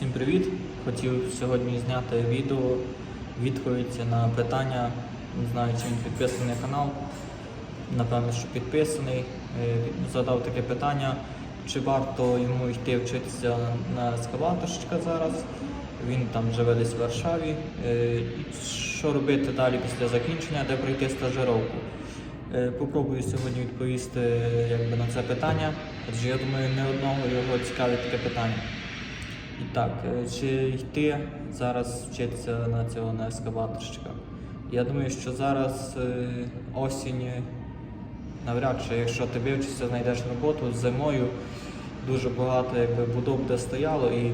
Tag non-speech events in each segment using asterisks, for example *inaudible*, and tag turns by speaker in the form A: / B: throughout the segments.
A: Всім привіт! Хотів сьогодні зняти відео, відповідь на питання. Не знаю, чи він підписаний канал. Напевно, що підписаний. Е, Задав таке питання, чи варто йому йти вчитися на ескаваторщика зараз. Він там живе десь в Варшаві. Е, Що робити далі після закінчення, де пройти стажировку? Е, Попробую сьогодні відповісти якби, на це питання, адже я думаю, не одного його цікавить таке питання. І так, е, чи йти зараз вчитися на цього на ескаваторщика? Я думаю, що зараз е, осінь е, навряд чи, якщо ти вивчишся, знайдеш роботу зимою, дуже багато якби, будов де стояло. І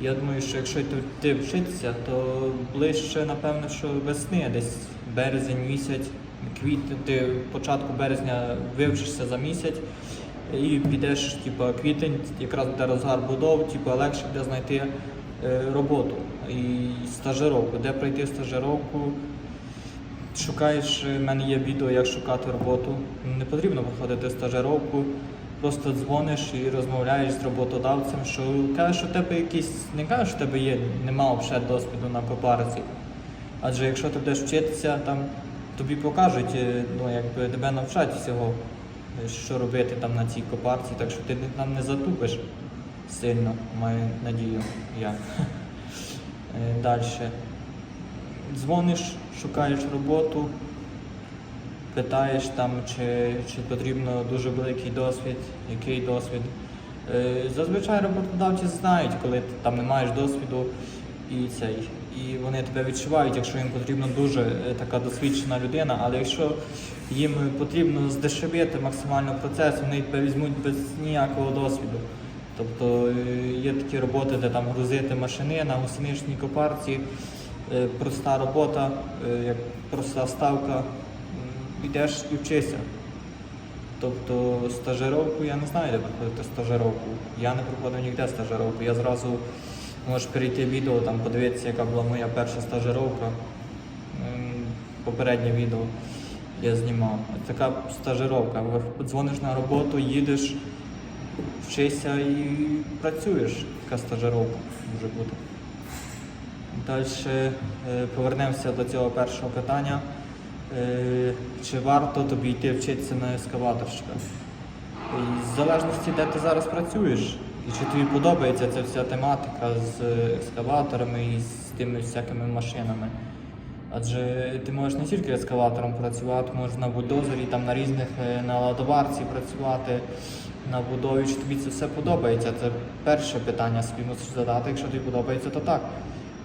A: я думаю, що якщо ти, ти вчитися, то ближче, напевно, що весни, десь березень місяць, квітень, ти початку березня вивчишся за місяць. І підеш, типу, квітень, якраз буде розгар будов, типу, легше буде знайти е, роботу і стажировку. Де пройти стажировку? Шукаєш, в мене є відео, як шукати роботу. Не потрібно проходити стажировку, просто дзвониш і розмовляєш з роботодавцем, що кажеш, що у тебе якийсь, не кажеш, в тебе є, нема взагалі досвіду на копарці. Адже якщо ти будеш вчитися, там тобі покажуть, е, ну якби тебе навчать всього, е, що робити там на цій копарці, так що ти там не затупиш сильно, маю надію я. *laughs* Далі. Дзвониш, шукаєш роботу, питаєш там, чи, чи потрібно дуже великий досвід, який досвід. Е, Зазвичай роботодавці знають, коли ти там не маєш досвіду і цей. І вони тебе відчувають, якщо їм потрібна дуже е, така досвідчена людина, але якщо їм потрібно здешевити максимально процес, вони тебе візьмуть без ніякого досвіду. Тобто е, є такі роботи, де там грузити машини на гусеничній копарці, е, проста робота, як проста ставка, йдеш і вчишся. Тобто стажировку я не знаю, де проходити стажировку. Я не проходив ніде стажировку. Я зразу можеш перейти відео, там подивитися, яка була моя перша стажировка. Попереднє відео я знімав. Така стажировка. Дзвониш на роботу, їдеш, вчишся і працюєш. Така стажировка може бути. Далі повернемося до цього першого питання. Е, Чи варто тобі йти вчитися на ескаваторщика? І в залежності, де ти зараз працюєш, і чи тобі подобається ця вся тематика з екскаваторами і з тими всякими машинами. Адже ти можеш не тільки ескаватором працювати, можеш на бульдозері, там на різних е, на ладоварці працювати, на будові, чи тобі це все подобається. Це перше питання собі мусиш задати. Якщо тобі подобається, то так.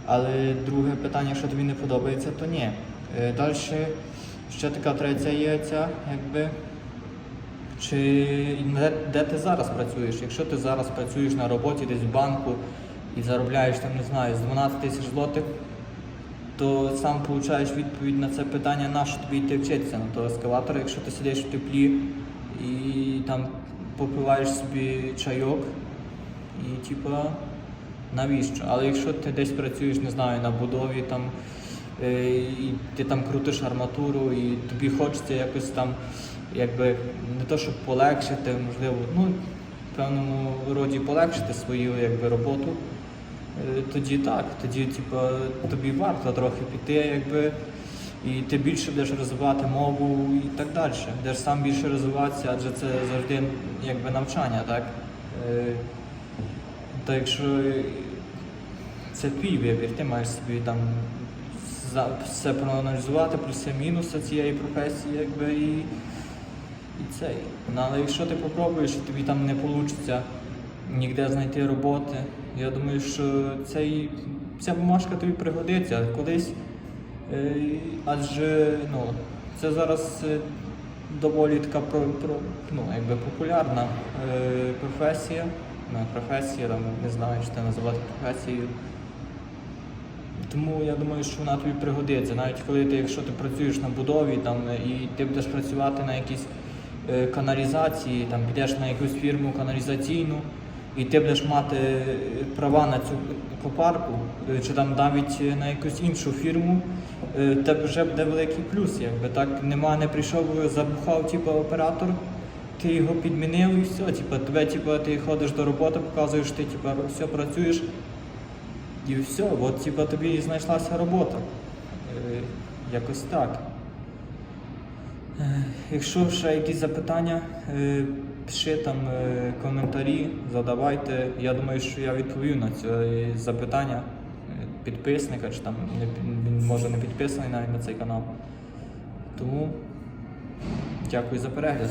A: Але друге питання, якщо тобі не подобається, то ні. Далі ще така третя є ця, якби. Чи де, ти зараз працюєш? Якщо ти зараз працюєш на роботі десь в банку і заробляєш там, не знаю, з 12 тисяч злотих, то сам получаєш відповідь на це питання, на що тобі йти вчитися на того ескаватора, якщо ти сидиш в теплі і там попиваєш собі чайок, і типа навіщо? Але якщо ти десь працюєш, не знаю, на будові там. е, І ти там крутиш арматуру, і тобі хочеться якось там, якби не то, щоб полегшити, можливо, ну в певному роді полегшити свою якби, роботу. Е, Тоді так, тоді типу, тобі варто трохи піти, якби, і ти більше будеш розвивати мову і так далі. Будеш сам більше розвиватися, адже це завжди якби навчання, так? Е, Та якщо це твій вибір, ти маєш собі там все проаналізувати, плюси-мінуси цієї професії, якби і, і цей. Ну, але якщо ти попробуєш, тобі там не вийде ніде знайти роботи, я думаю, що цей, ця бумажка тобі пригодиться колись. Е, адже ну, це зараз е, доволі така про, про, ну, якби популярна е, професія. Ну, професія, там, не знаю, що це називати професією. Тому я думаю, що вона тобі пригодиться. Навіть коли ти, якщо ти працюєш на будові там, і ти будеш працювати на якійсь е, каналізації, там, підеш на якусь фірму каналізаційну, і ти будеш мати е, права на цю копарку, е, чи там навіть е, на якусь іншу фірму, е, тебе вже буде великий плюс. Якби так нема, не прийшов, забухав типу, оператор, ти його підмінив і все. Типу, тебе, типу, ти ходиш до роботи, показуєш, ти типу, все працюєш. І все, от типа тобі знайшлася робота. Е, якось так. Е, Якщо ще якісь запитання, е, пиши там е, коментарі, задавайте. Я думаю, що я відповів на ці запитання підписника, чи там він може не підписаний навіть на цей канал. Тому дякую за перегляд.